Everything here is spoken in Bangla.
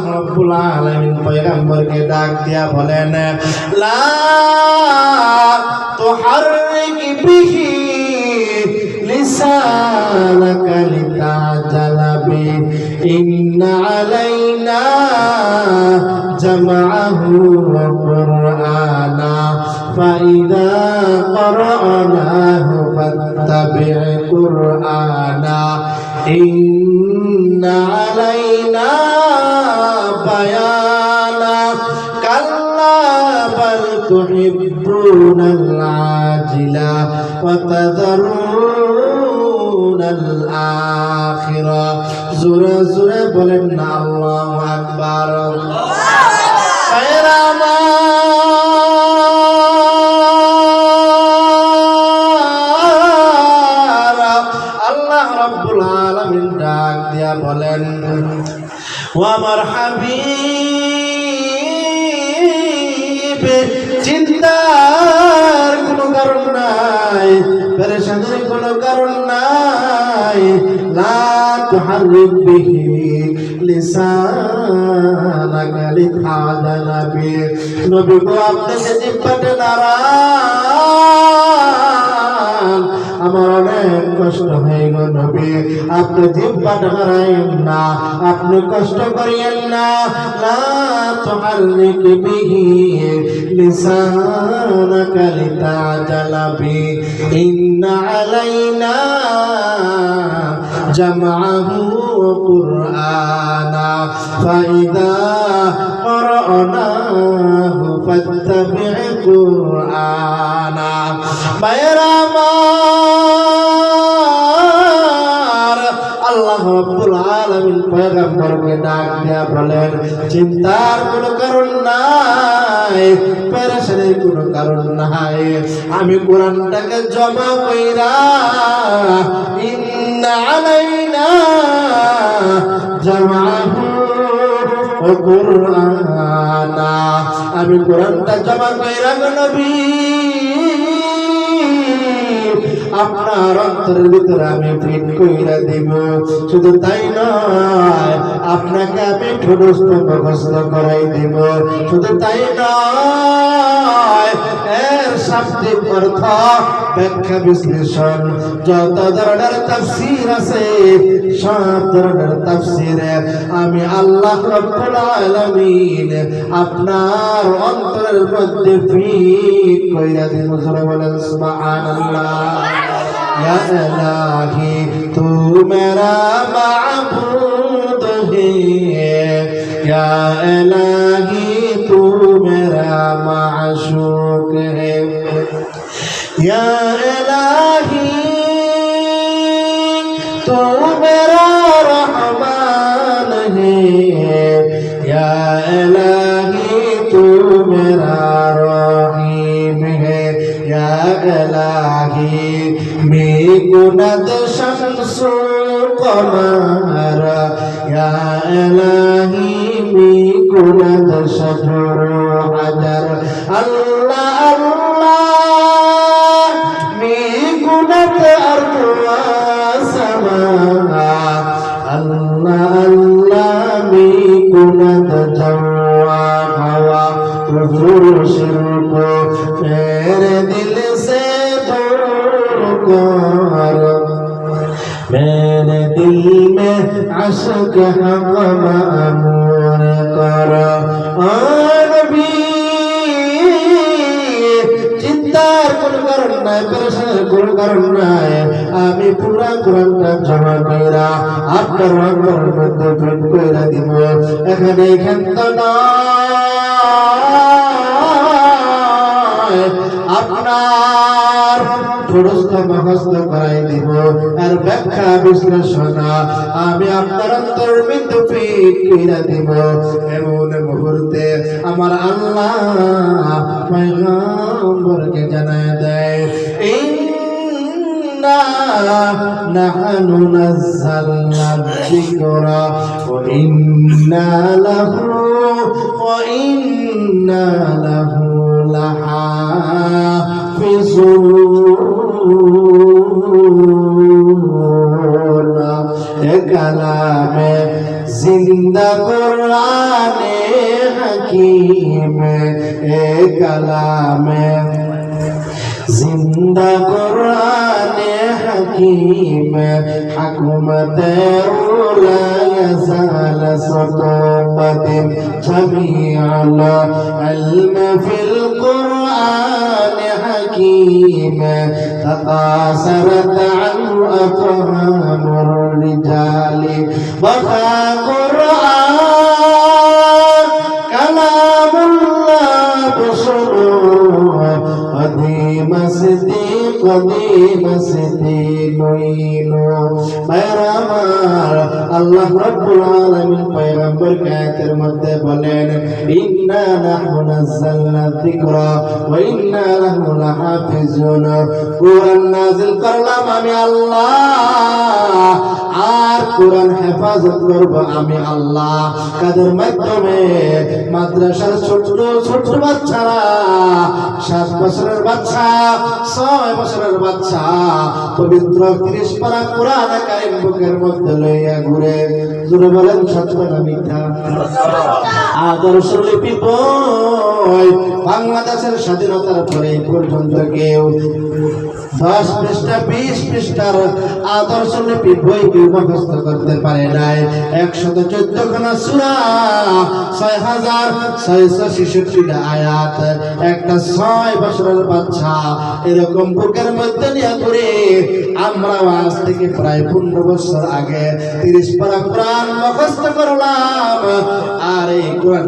আল্লাহ রব্বুল আলামিন পয়গম্বরকে ডাক দিয়া বলেন লা তুহাররিক বিহি লিসানাকা লিতাজালা বি ইন্না আলাইনা জামআহু ওয়া কুরআনা فإذا قرأناه فاتبع قرآنا إن علينا تحبون العاجلة وتذرون الآخرة زورا زورا بلن الله أكبر خير আমার আল্লাহ রব্বুল আলামিন ডাক দিয়া বলেন ও আমার হাবিব নাই লা তুহাররিক বিহি লিসানাকা লিতাজালা বি নবী গো আপনি যে জিব্বাতে দাঁড়ান আমার অনেক কষ্ট হয়ে গো নবী। আপনি জিব্বাটা হারাইন না, আপনি কষ্ট করিয়েন না। লা তুহাররিক বিহি ইন্না আলাইনা جمعه قرآنا فإذا قرأناه فاتبع قرآنا মেরা আমার আল্লাহ রাব্বুল আলামিন পয়গম্বরকে ডাক দিয়া বলেন চিন্তার কোনো কারণ নাই পেরেশানির কোনো কারণ নাই আমি কোরআনটাকে জমা কইরা আমি কোরআনটা জমা কইরা নবী, আপনার অন্তরের ভিতরে আমি ফিট কইরা দিব। শুধু তাই নয়, আপনাকে আমি ঠুডস্থ মুখস্থ করাই দিব। শুধু তাই নয় এর শাব্দিক অর্থ ব্যাখ্যা বিশ্লেষণ যত ধরনের তাফসীর আছে সব ধরনের তাফসীরে আমি আল্লাহ রব্বুল আলামিন আপনার অন্তরের মধ্যে ফিট কইরা দিন জোরে বলেন সুবহানাল্লাহ ইয়া ইলাহি তু মেরা মাবুদ হে ইয়া ইলাহি তু মেরা মাশূর রে ইয়া এলাহি তু মেরা রহমান হে। ইয়া এলাহি, তু মেরা রহিম হে। ইয়া এলাহি, মে গুণত শামসু কমার। ইয়া এলাহি, মে গুণত শতর হাজার। আল্লাহ हुजूर शिरक मेरे दिल से दूर कर मेरे दिल में अशक हक मामूर कर आ नबी চিন্তার কোন কারণ নাই পেরেশানের কোন কারণ নাই আমি পুরা কোরআনটা জমা কইরা আপনার অন্তরের মধ্যে ফিট কইরা দিব এখানে এখান তো নয় ঠোড়স্থ মুখস্থ করাই দিব আর ব্যাখ্যা বিশ্লেষণ আমি আপনার অন্তর বিন্দু ফিট কইরা দিব এমন মুহূর্তে আমার আল্লাহ পয়গম্বরকে জানায় দেয় إنا نحن نزلنا الذكر وإنا له وإنا له لحافظون كلام জিন্দা কোরআনে হাকিম حكمت لا يزال سطوة جميع العلم في القرآن حكيم تقاصرت عنه أفهام الرجال وفى قرآن আলামিন পয়গম্বর কায়াতের মধ্যে বলেন ইন্না নাহনু নাযালনা যিকরা ওয়া ইন্না লাহু লাহাফিজুন কোরআন নাযিল করলাম আমি আল্লাহ কোরআন হেফাজত করব আমি আল্লাহ। কাদের মাধ্যমে? মাদ্রাসার ছোট ছোট বাচ্চারা সাত বছরের বাচ্চা ছয় বছরের বাচ্চা পবিত্র ত্রিশ পারা কোরআন কারিম বুকের মধ্যে লইয়া ঘুরে। জুড়ে বলেন সত্য না মিথ্যা? আদর্শ লিপি বই বাংলাদেশের স্বাধীনতার পরে পর্যন্ত কেউ দশ পৃষ্ঠা, বিশ পৃষ্ঠার আদর্শ লিপি বই কেউ মুখস্থ করতে পারে নাই। একশত চোদ্দ খানা সুরা, ছয় হাজার ছয়শো ছেষট্টিটা আয়াত, একটা ছয় বছরের বাচ্চা, এরকম বুকের মধ্যে নিয়ে করে আমরা আজ থেকে প্রায় পনেরো বছর আগে তিরিশ পারা প্রাণ মুখস্থ করলাম। আর এই কোরআন